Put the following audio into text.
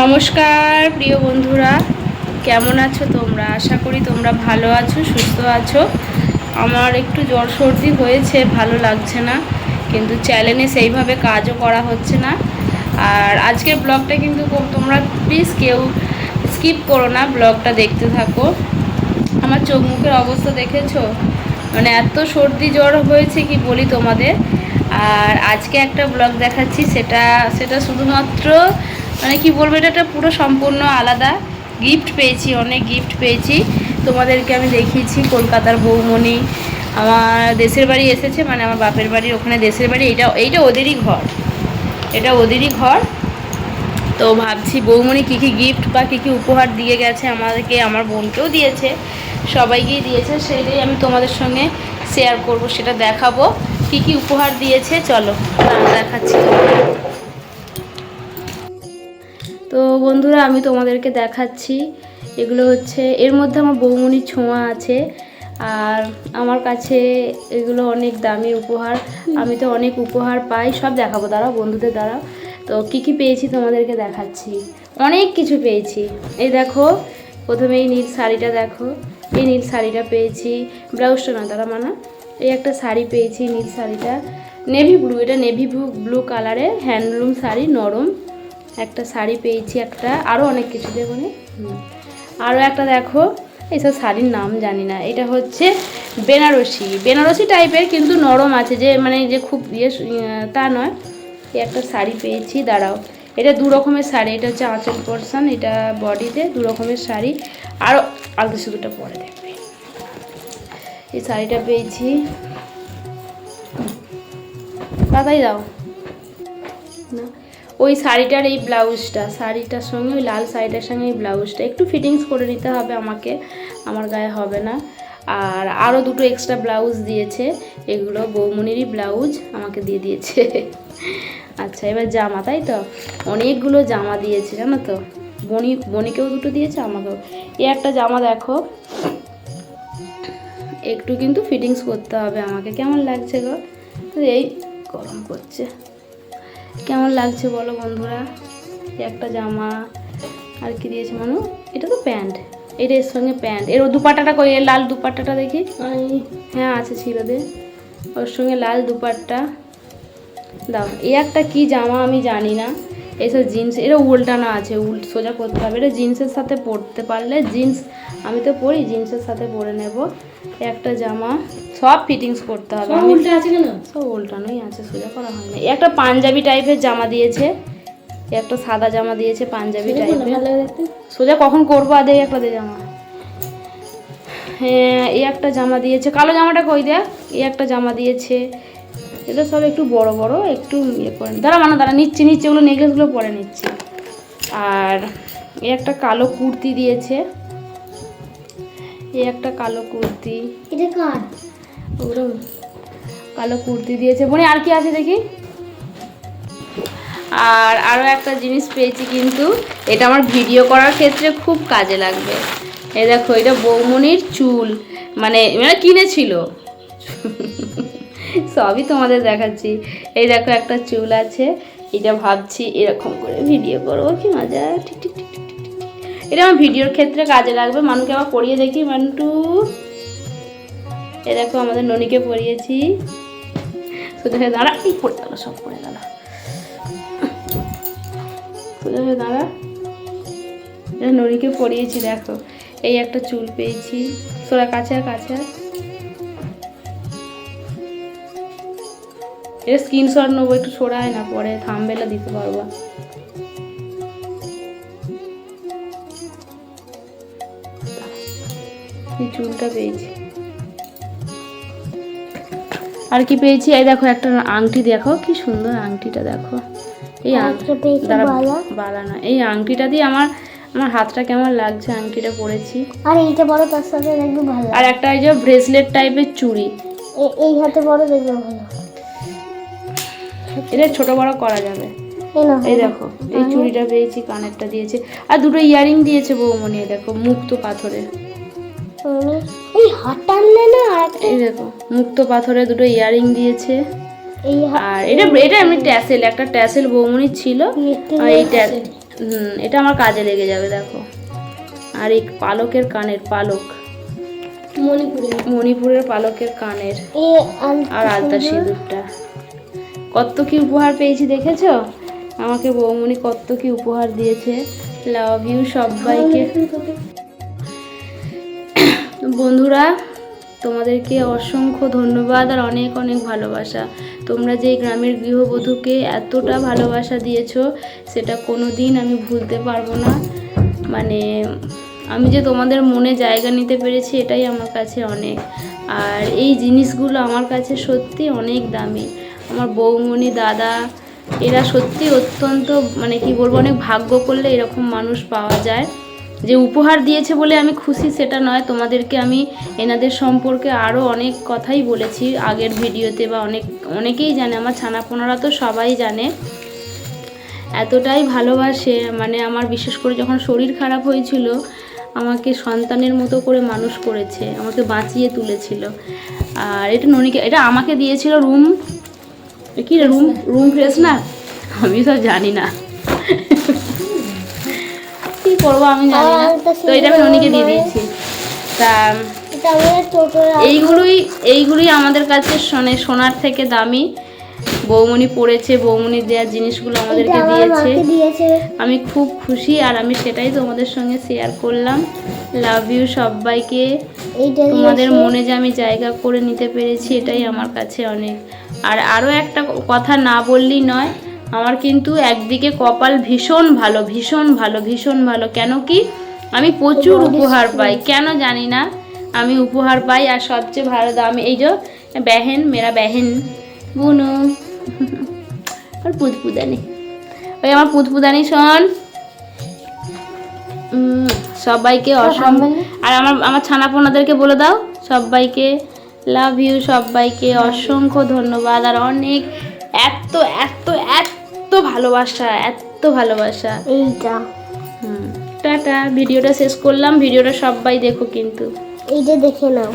নমস্কার, প্রিয় বন্ধুরা। কেমন আছো তোমরা? আশা করি তোমরা ভালো আছো, সুস্থ আছো। আমার একটু জ্বর সর্দি হয়েছে, ভালো লাগছে না। কিন্তু চ্যানেলে সেইভাবে কাজও করা হচ্ছে না। আর আজকের ব্লগটা কিন্তু তোমরা প্লিজ কেউ স্কিপ করো না, ব্লগটা দেখতে থাকো। আমার চোখ মুখের অবস্থা দেখেছ? মানে এত সর্দি জ্বর হয়েছে, কি বলি তোমাদের? আর আজকে একটা ব্লগ দেখাচ্ছি, সেটা সেটা শুধুমাত্র মানে কি বলব, এটা একটা পুরো সম্পূর্ণ আলাদা গিফট পেয়েছি, অনেক গিফট পেয়েছি। তোমাদেরকে আমি দেখিয়েছি কলকাতার বৌমণি। আমার দেশের বাড়ি এসেছে মানে আমার বাপের বাড়ি, ওখানে দেশের বাড়ি এটা এইটা ওদেরই ঘর। এটা ওদেরই ঘর। তো ভাবছি বৌমণি কী কী গিফট বা কী কী উপহার দিয়ে গেছে, আমাদেরকে, আমার বোনকেও দিয়েছে, সবাইকেই দিয়েছে সেটাই আমি তোমাদের সঙ্গে শেয়ার করব, সেটা দেখাবো। কী কী উপহার দিয়েছে, চলো দেখাচ্ছি। তো বন্ধুরা আমি তোমাদেরকে দেখাচ্ছি। এগুলো হচ্ছে এর মধ্যে আমার বৌমণির ছোঁয়া আছে। আর আমার কাছে এগুলো অনেক দামি উপহার। আমি তো অনেক উপহার পাই সব দেখাবো দ্বারা বন্ধুদের দ্বারা। তো কী কী পেয়েছি তোমাদেরকে দেখাচ্ছি? অনেক কিছু পেয়েছি। এই দেখো প্রথমে এই নীল শাড়িটা দেখো। এই নীল শাড়িটা পেয়েছি ব্লাউজটা না তারা মানা। এই একটা শাড়ি পেয়েছি নীল শাড়িটা। নেভি ব্লু এটা নেভি ব্লু ব্লু কালারের হ্যান্ডলুম শাড়ি নরম। একটা শাড়ি পেয়েছি, একটা আরও অনেক কিছু নি। আরও একটা দেখো, এইসব শাড়ির নাম জানি না। এটা হচ্ছে বেনারসি। বেনারসি টাইপের কিন্তু নরম আছে, যে মানে যে খুব ইয়ে তা নয়। এই একটা শাড়ি পেয়েছি, দাঁড়াও। এটা দু রকমের শাড়ি, এটা হচ্ছে আঁচল পোর্শন এটা বডিতে দু রকমের শাড়ি। আরও আলাদা শুধুটা পরে দেখবে। এই শাড়িটা পেয়েছি। দাদাই দাও। না। ওই শাড়িটার এই ব্লাউজটা, শাড়িটার সঙ্গে ওই লাল শাড়িটার সঙ্গে এই ব্লাউজটা, একটু ফিটিংস করে নিতে হবে আমাকে, আমার গায়ে হবে না। আর আরও দুটো এক্সট্রা ব্লাউজ দিয়েছে, এগুলো বৌমনিরই ব্লাউজ আমাকে দিয়ে দিয়েছে। আচ্ছা এবার জামা, তাই তো? অনেকগুলো জামা দিয়েছে, জানো তো? বনি, বনিকেও দুটো দিয়েছে, আমাকেও। এই একটা জামা দেখো। একটু কিন্তু ফিটিংস করতে হবে আমাকে, কেমন লাগছে গো? এই গরম করছে কেমন লাগছে বলো বন্ধুরা? একটা জামা আর কি দিয়েছে মানু? এটা তো প্যান্ট। এটা এর সঙ্গে প্যান্ট। এর দুপাট্টাটা কই? লাল দুপাট্টাটা দেখি। হ্যাঁ আছে ছিল দে। ওর সঙ্গে লাল দুপাট্টা। দাও। এই একটা কি জামা আমি জানি না। এইসব জিন্স এটা উল্টানো আছে উল্ট সোজা করতে হবে। এটা জিন্সের সাথে পরতে পারলে জিন্স আমি তো পরি জিন্সের সাথে পরে নেব। একটা জামা সব ফিটিংস করতে হবে। উল্টে আছে কেন? সব উল্টানোই আছে সোজা করা হয়নি এই একটা পাঞ্জাবি টাইপের জামা দিয়েছে একটা সাদা জামা দিয়েছে পাঞ্জাবি টাইপের। সোজা কখন করব আদে একটা দে জামা? হ্যাঁ এই একটা জামা দিয়েছে। কালো জামাটা কই দেখ? এই একটা জামা দিয়েছে। এটা সব একটু বড় বড় একটু ইয়ে করে দাঁড়া মানে দাঁড়া নিচ্ছে নিচ্ছে ওগুলো নেকলেসগুলো পরে নিচ্ছে। আর এই একটা কালো কুর্তি দিয়েছে। এই একটা কালো কুর্তি। এটা কার? ওগুলো কালো কুর্তি দিয়েছে। বোনে আর কি আছে দেখি? আর আরও একটা জিনিস পেয়েছি কিন্তু এটা আমার ভিডিও করার ক্ষেত্রে খুব কাজে লাগবে। এই দেখো এটা বৌমনির চুল। মানে মানে কিনেছিল। সবই তোমাদের দেখাচ্ছি। এই দেখো একটা চুল আছে, এটা ভাবছি এরকম করে ভিডিও করব, কি মজা। ঠিক ঠিক ঠিক ঠিক। এটা আমার ভিডিওর ক্ষেত্রে কাজে লাগবে। মানুষকে আবার পড়িয়ে দেখি, মান্টু। এ দেখো আমাদের ননিকে পরিয়েছি সোজা হয়ে দাঁড়া, এই পড়ে গেল সব পড়ে গেল। দাঁড়া। এটা ননিকে পরিয়েছি দেখো। এই একটা চুল পেয়েছি। সোরা, কাছে কাছে এটা স্ক্রিনশট নেব একটু সরায় না পরে থামবেলা দিতে পারব। এই চুলটা পেয়েছি। আর কি পেয়েছি? এই দেখো একটা আংটি দেখো কি সুন্দর আংটিটা দেখো। এই বালা। বালা না এই আংটিটা দিয়ে আমার আমার হাতটা কেমন লাগছে আংটিটা পরেছি। আর এইটা বড় তার সাথে দেখবে ভালো। আর একটা এই যে ব্রেসলেট টাইপের চুড়ি। এই হাতে বড় দেখবে ভালো। এটা ছোট বড় করা যাবে। এই দেখো এই চুড়িটা পেয়েছি কানেরটা দিয়েছে। আর দুটো ইয়ারিং দিয়েছে বৌমনি দেখো মুক্ত পাথরে। এই না এই দেখো মুক্ত পাথরে দুটো ইয়ারিং দিয়েছে। আর এটা এটা এমনি ট্যাসেল একটা ট্যাসেল বৌমনি ছিল। আর এই হুম, এটা আমার কাজে লেগে যাবে দেখো। আর এই পালকের কানের পালক। মণিপুরে মণিপুরের পালকের কানের। আর আলতা সিঁদুরটা। কত কি উপহার পেয়েছি দেখেছ? আমাকে বৌমনি কত কি উপহার দিয়েছে। লাভ ইউ সবাইকে। বন্ধুরা, তোমাদেরকে অসংখ্য ধন্যবাদ আর অনেক অনেক ভালোবাসা। তোমরা যে গ্রামের গৃহবধূকে এতটা ভালোবাসা দিয়েছ, সেটা কোনো দিন আমি ভুলতে পারব না। মানে আমি যে তোমাদের মনে জায়গা নিতে পেরেছি, এটাই আমার কাছে অনেক। আর এই জিনিসগুলো আমার কাছে সত্যি অনেক দামি। আমার বৌমণি, দাদা, এরা সত্যি অত্যন্ত মানে কি বলব, অনেক ভাগ্য করলে এরকম মানুষ পাওয়া যায়। যে উপহার দিয়েছে বলে আমি খুশি সেটা নয়, তোমাদেরকে আমি এনাদের সম্পর্কে আরও অনেক কথাই বলেছি আগের ভিডিওতে বা অনেক, অনেকেই জানে, আমার ছানাপোনারা তো সবাই জানে। এতটাই ভালোবাসে মানে আমার বিশেষ করে যখন শরীর খারাপ হয়েছিল, আমাকে সন্তানের মতো করে মানুষ করেছে, আমাকে বাঁচিয়ে তুলেছিল। আর এটা ননিকে, এটা আমাকে দিয়েছিল রুম কি রুম রুম ফ্রেশ না? আমি সব জানি না। কি করব আমি জানি না। তো এটা আমি ননিকে দিয়ে দিয়েছি। তা এইগুলোই এইগুলোই আমাদের কাছে সোনে সোনার থেকে দামি। বৌমনি পড়েছে বৌমনি দেওয়ার জিনিসগুলো আমাদেরকে দিয়েছে। আমি খুব খুশি আর আমি সেটাই তোমাদের সঙ্গে শেয়ার করলাম। লাভ ইউ সবাইকে। তোমাদের মনে যে আমি জায়গা করে নিতে পেরেছি এটাই আমার কাছে অনেক আর আরও একটা কথা না বললেই নয় আমার কিন্তু একদিকে কপাল ভীষণ ভালো ভীষণ ভালো ভীষণ ভালো। কেন কি? আমি প্রচুর উপহার পাই। কেন জানি না? আমি উপহার পাই আর সবচেয়ে ভালো দাম এই যে বেহেন মেরা বেহেন। বুনু। আর পুদপুদানি ওই আমার পুতপুদানি শোন। সবাইকে অসম্ভব আর আমার আমার ছানাপোনাদেরকে বলে দাও সবাইকে লাভ ইউ সবাইকে অসংখ্য ধন্যবাদ আর অনেক এত এত এত ভালোবাসা এত ভালোবাসা। এইটা। হুম। টাটা ভিডিওটা শেষ করলাম ভিডিওটা সবাই দেখো কিন্তু। এইটা দেখে নাও।